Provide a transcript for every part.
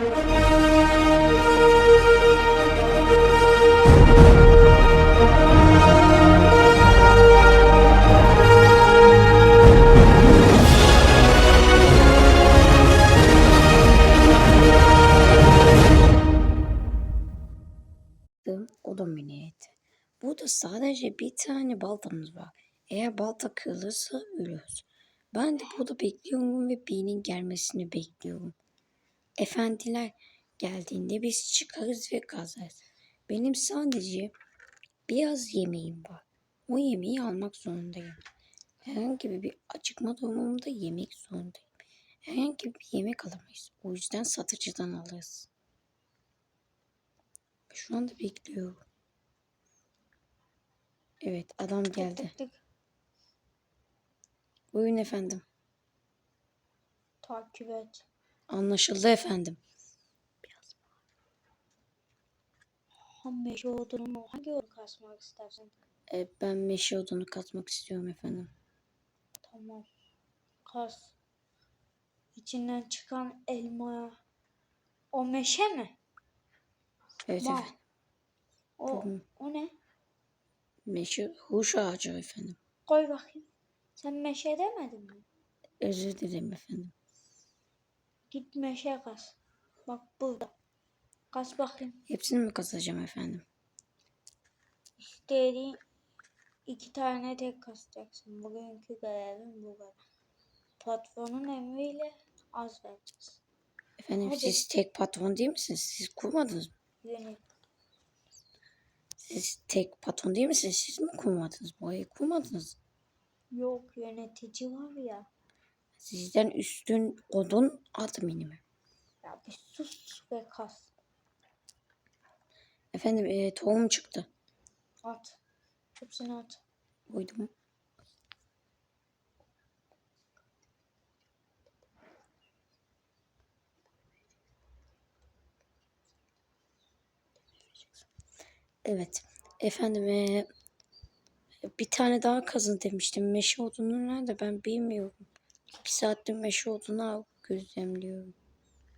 O da miniyeti. Burada sadece bir tane baltamız var. Eğer balta kırılırsa ölüyoruz. Ben de burada bekliyorum ve birinin gelmesini bekliyorum. Efendiler geldiğinde biz çıkarız ve kazarız. Benim sadece biraz yemeğim var. O yemeği almak zorundayım. Herhangi bir acıkma durumunda yemek zorundayım. Herhangi bir yemek alamayız. O yüzden satıcıdan alırız. Şu anda bekliyorum. Evet adam geldi. Buyurun efendim. Takip et. Anlaşıldı efendim. Ham meşe odunu hangi odun kasmak istersin? E, ben meşe odunu katmak istiyorum efendim. Tamam. Kas. İçinden çıkan elma. O meşe mi? Evet Var. efendim. O, o ne? Meşe huş ağacı efendim. Koy bakayım. Sen meşe demedin mi? Özür dilerim efendim. Git meşe kas. Bak burada. Kas bakayım. Hepsini mi kazacağım efendim? İstediğin iki tane tek kasacaksın. Bugünkü görevin bu kadar. Patronun emriyle az vereceğiz. Efendim Hadi. siz tek patron değil misiniz? Siz kurmadınız mı? Yönet. Siz tek patron değil misiniz? Siz mi kurmadınız? Burayı kurmadınız. Yok yönetici var ya. Sizden üstün odun admini mi? Ya bir sus ve kas. Efendim e, tohum çıktı. At. Hepsini at. Uydum. Evet. Efendim eee, bir tane daha kazın demiştim. Meşe odunu nerede ben bilmiyorum. İki saattir meşe odunu gözlemliyorum.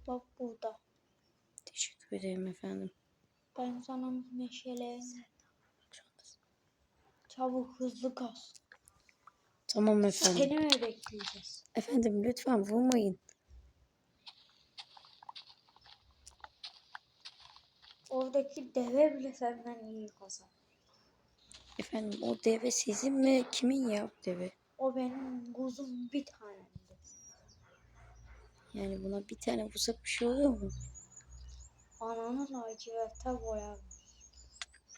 Bak burada. Teşekkür ederim efendim. Ben sana meşalerini Çabuk hızlı kas. Tamam efendim. Seni mi bekleyeceğiz? Efendim lütfen vurmayın. Oradaki deve bile senden iyi kazan. Efendim o deve sizin mi? Kimin ya deve? O benim kuzum bir tanemdi. Yani buna bir tane vursak bir şey oluyor mu? Ananı laciverte boyamış.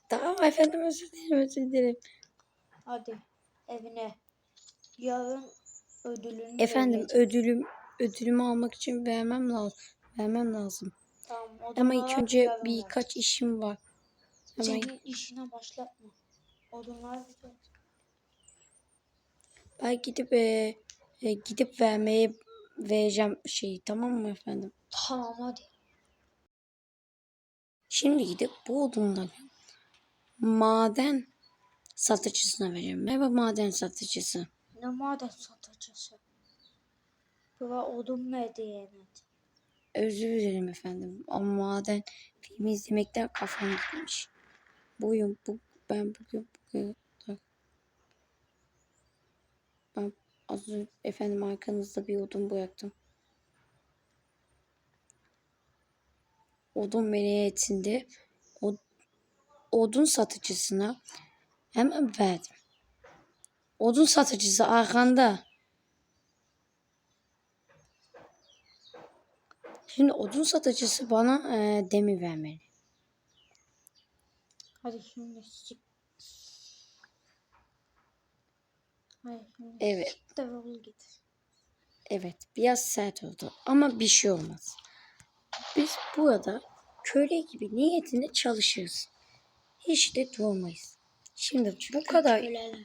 Tamam efendim özür dilerim özür dilerim. Hadi evine. Yarın ödülünü Efendim verecek. ödülüm ödülümü almak için vermem lazım. Vermem lazım. Tamam, Ama ilk önce birkaç işim var. Hemen Senin işine başlatma. Odunlar bize. Ben gidip e, e, gidip vermeye vereceğim şeyi tamam mı efendim? Tamam hadi. Şimdi gidip bu odunları maden satıcısına vereceğim. Merhaba maden satıcısı. Ne maden satıcısı? Bura odun medeniyeti. Özür dilerim efendim. Ama maden filmi izlemekten kafam gitmiş. Bugün bu ben bugün bugün ben az önce efendim arkanızda bir odun bıraktım. Odun medeniyetinde o, odun satıcısına hemen verdim. Odun satıcısı arkanda. Şimdi odun satıcısı bana e, demir vermeli. Hadi şimdi sik. Şimdi Evet. Evet, biraz sert oldu ama bir şey olmaz. Biz burada köle gibi niyetinde çalışırız. Hiç de durmayız. Şimdi bu kadar Köleler.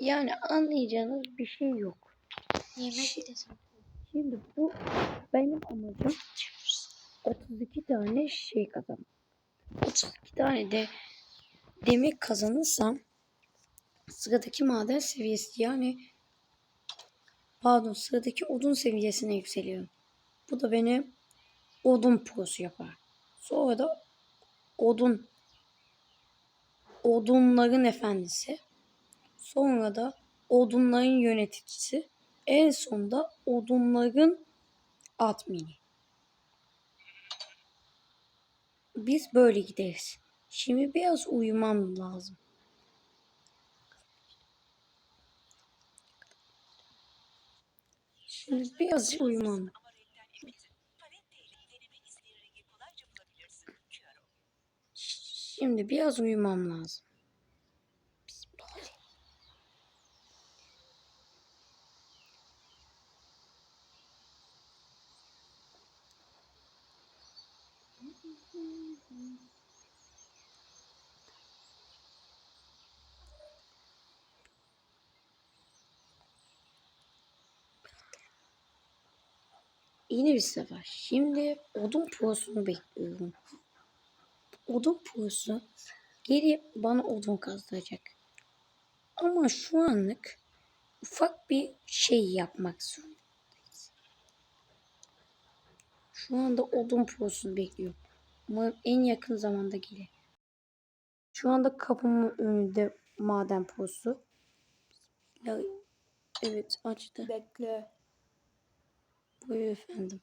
yani anlayacağınız bir şey yok. Yemek de sen. Şimdi bu benim amacım 32 tane şey kazanmak. 32 tane de demir kazanırsam sıradaki maden seviyesi yani pardon sıradaki odun seviyesine yükseliyorum. Bu da beni odun prosu yapar. Sonra da odun odunların efendisi. Sonra da odunların yöneticisi. En sonunda odunların admini. Biz böyle gideriz. Şimdi biraz uyumam lazım. Şimdi biraz uyumam. Şimdi biraz uyumam lazım. Yeni bir sefer. Şimdi odun prosunu bekliyorum. Odun prosu gelip bana odun kazdıracak. Ama şu anlık ufak bir şey yapmak zorundayız. Şu anda odun prosunu bekliyorum. Umarım en yakın zamanda gelir. Şu anda kapımın önünde maden prosu. Evet açtı. Bekle. Buyur efendim.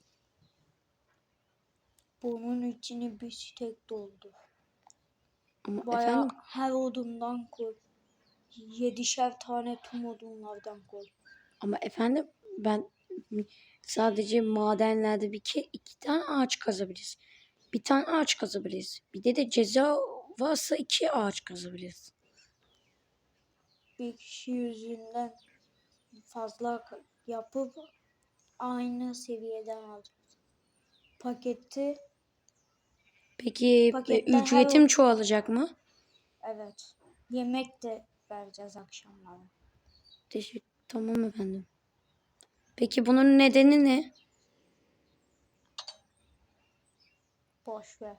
Bunun içini bir stek doldur. Ama Bayağı efendim her odundan koy. Yedişer tane tüm odunlardan koy. ama efendim ben sadece madenlerde bir ke iki tane ağaç kazabiliriz. Bir tane ağaç kazabiliriz. Bir de de ceza varsa iki ağaç kazabiliriz. Bir kişi yüzünden fazla yapıp aynı seviyeden alacağız. Paketi Peki e, Paketten her ücretim o- çoğalacak mı? evet. Yemek de vereceğiz akşamları. Teşekkür. Tamam efendim. Peki bunun nedeni ne? Boş ver.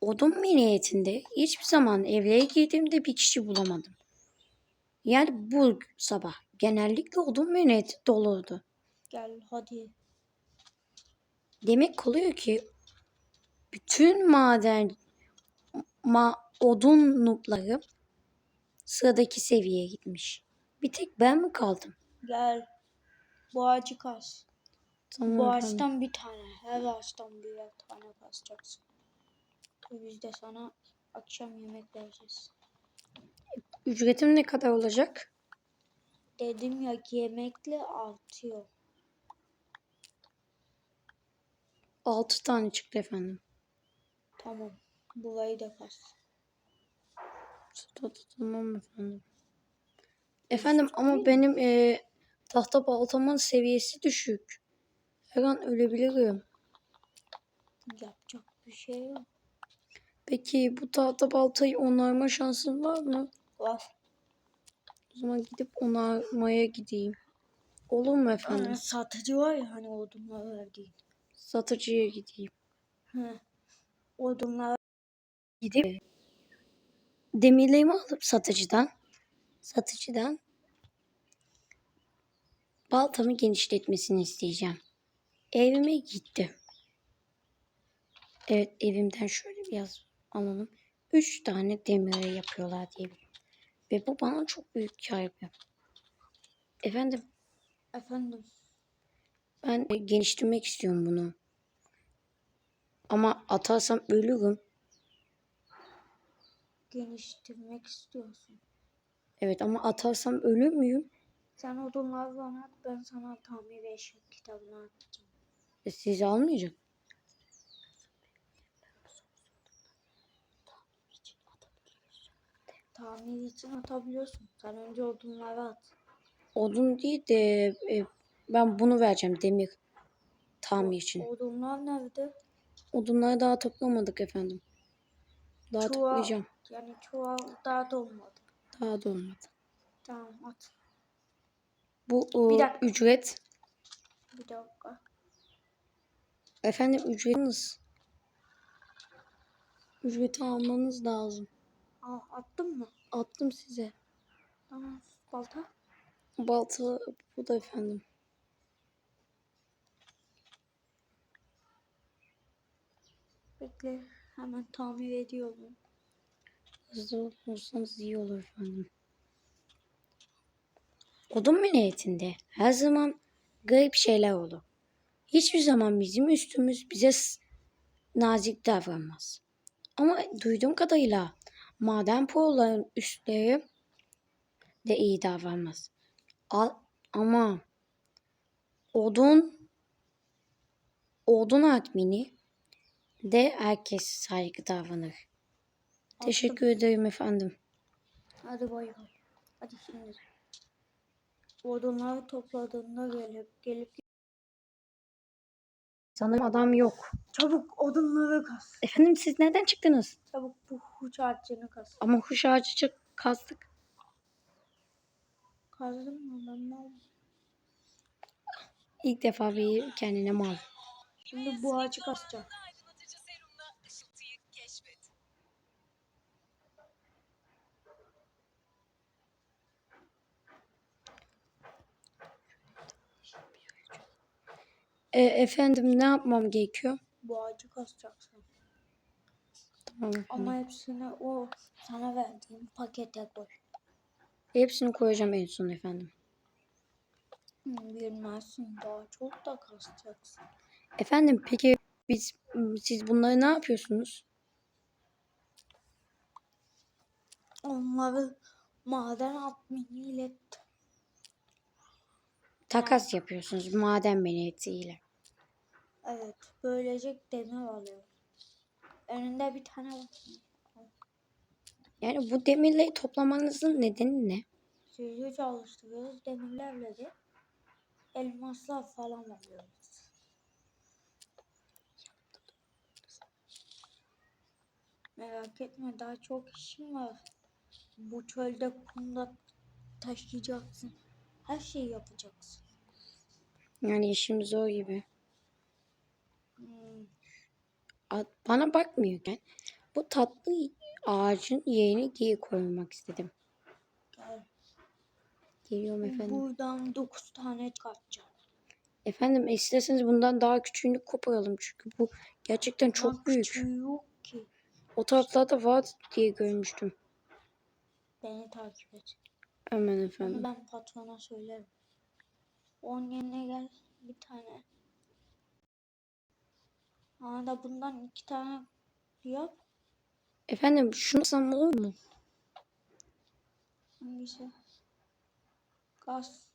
Odun meniyetinde hiçbir zaman evlere girdiğimde bir kişi bulamadım. Yani bu sabah genellikle odun meniyeti doluydu. Gel hadi. Demek oluyor ki bütün maden ma, odun nupları sıradaki seviyeye gitmiş. Bir tek ben mi kaldım? Gel. Bu ağacı kas. Tamam Bu ağaçtan bir tane. Her ağaçtan birer tane kasacaksın. Biz de sana akşam yemek vereceğiz. Ücretim ne kadar olacak? Dedim ya yemekle artıyor. 6 tane çıktı efendim. Tamam. Burayı da kas. Tamam efendim. Efendim ama benim e, tahta baltamın seviyesi düşük. Her an ölebilirim. Yapacak bir şey yok. Peki bu tahta baltayı onarma şansım var mı? Var. O zaman gidip onarmaya gideyim. Olur mu efendim? Hani satıcı var ya hani odunları verdiğin. Satıcıya gideyim. Hı. Odunlar Gidip demirlerimi alıp satıcıdan satıcıdan baltamı genişletmesini isteyeceğim. Evime gitti. Evet evimden şöyle biraz alalım. Üç tane demire yapıyorlar diye biliyorum. Ve bu bana çok büyük kar yapıyor. Efendim efendim ben e, geliştirmek istiyorum bunu. Ama atarsam ölürüm. geliştirmek istiyorsun. Evet ama atarsam ölür müyüm? Sen odunları bana at ben sana tamir eşya kitabını atacağım. E, sizi almayacak. Tamir için atabiliyorsun. Sen önce odunları at. Odun değil de e, ben bunu vereceğim demir tamir için. Odunlar nerede? Odunları daha toplamadık efendim. Daha Çuval- toplayacağım. Yani çuval daha dolmadı. Daha da olmadı. Tamam at. Bu Bir e, dakika. ücret. Bir dakika. Efendim ücretiniz. Ücreti almanız lazım. Aa, attın mı? Attım size. Tamam. Balta? Balta bu da efendim. Bekle. Hemen tamir ediyorum. Hızlı olursanız iyi olur efendim. Odun müneyetinde her zaman garip şeyler olur. Hiçbir zaman bizim üstümüz bize nazik davranmaz. Ama duyduğum kadarıyla maden poğulların üstleri de iyi davranmaz. A- ama odun odun admini de herkes saygı davranır. Teşekkür ederim efendim. Hadi bay bay. Hadi şimdi. Odunları topladığında gelip gelip Sanırım adam yok. çabuk odunları kas. Efendim siz nereden çıktınız? Çabuk bu huç ağacını kas. Ama kuş ağacı çık kazdık. Kazdın mı ben mal? İlk defa bir kendine mal. Şimdi bu ağacı kasacağım. E, efendim ne yapmam gerekiyor? Bu ağacı kasacaksın. Tamam. Ama hepsini o sana verdiğim pakete koy. Hepsini koyacağım en son efendim. Hı, Bilmezsin daha çok da kasacaksın. Efendim peki biz siz bunları ne yapıyorsunuz? Onları maden adminiyle Takas yapıyorsunuz maden menetiyle. Evet böylece demir alıyor. Önünde bir tane var. Yani bu demirleri toplamanızın nedeni ne? Sürücü çalıştırıyoruz demirlerle de elmaslar falan alıyoruz. Merak etme daha çok işim var. Bu çölde kumda taşıyacaksın. Her şeyi yapacaksın. Yani işim zor gibi. Hmm, Bana bakmıyorken bu tatlı ağacın yerine geri koymak istedim. gel. Geliyorum efendim. Buradan 9 tane çıkartacağım. Efendim isterseniz bundan daha küçüğünü koparalım çünkü bu gerçekten çok Ama büyük. yok ki. O taraflarda var diye görmüştüm. Beni takip et. Hemen efendim. ben patrona söylerim. Onun yerine gel bir tane. Bana da bundan iki tane yap. Efendim şunu alsam olur mu? Hangisi? Gaz.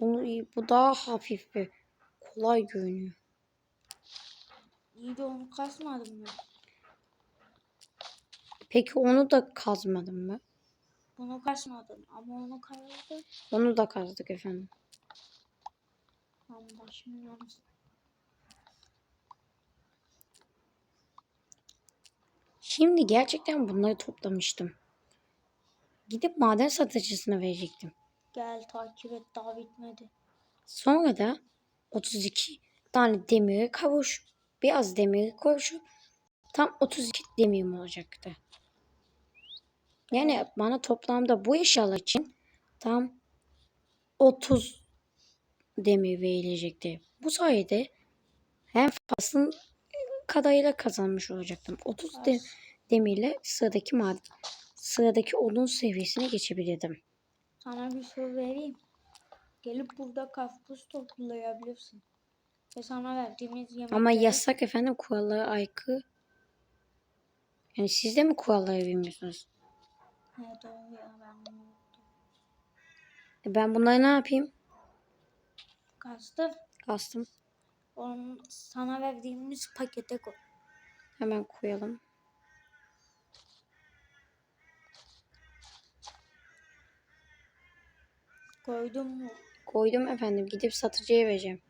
Bunu iyi, bu daha hafif ve kolay görünüyor. İyi de onu kasmadım ben. Peki onu da kazmadın mı? Bunu kasmadım ama onu kazdım. Onu da kazdık efendim. Tam başımın yanısı. Şimdi gerçekten bunları toplamıştım. Gidip maden satıcısına verecektim. Gel takip et daha bitmedi. Sonra da 32 tane demiri kavuş, biraz demiri koşup tam 32 demirim olacaktı. Yani bana toplamda bu eşyalar için tam 30 demir verilecekti. Bu sayede hem fazlasının kadarıyla kazanmış olacaktım. 30 de- demirle sıradaki maden, sıradaki odun seviyesine geçebilirdim. Sana bir soru vereyim. Gelip burada karpuz toplayabilirsin. Ve sana verdiğimiz yemekleri... Ama yasak efendim kurallara aykırı. Yani siz de mi kuralları bilmiyorsunuz? Doğru ya ben. E ben bunları ne yapayım? Kastır. Kastım. Onu sana verdiğimiz pakete koy. Hemen koyalım. Koydum mu? Koydum efendim. Gidip satıcıya vereceğim.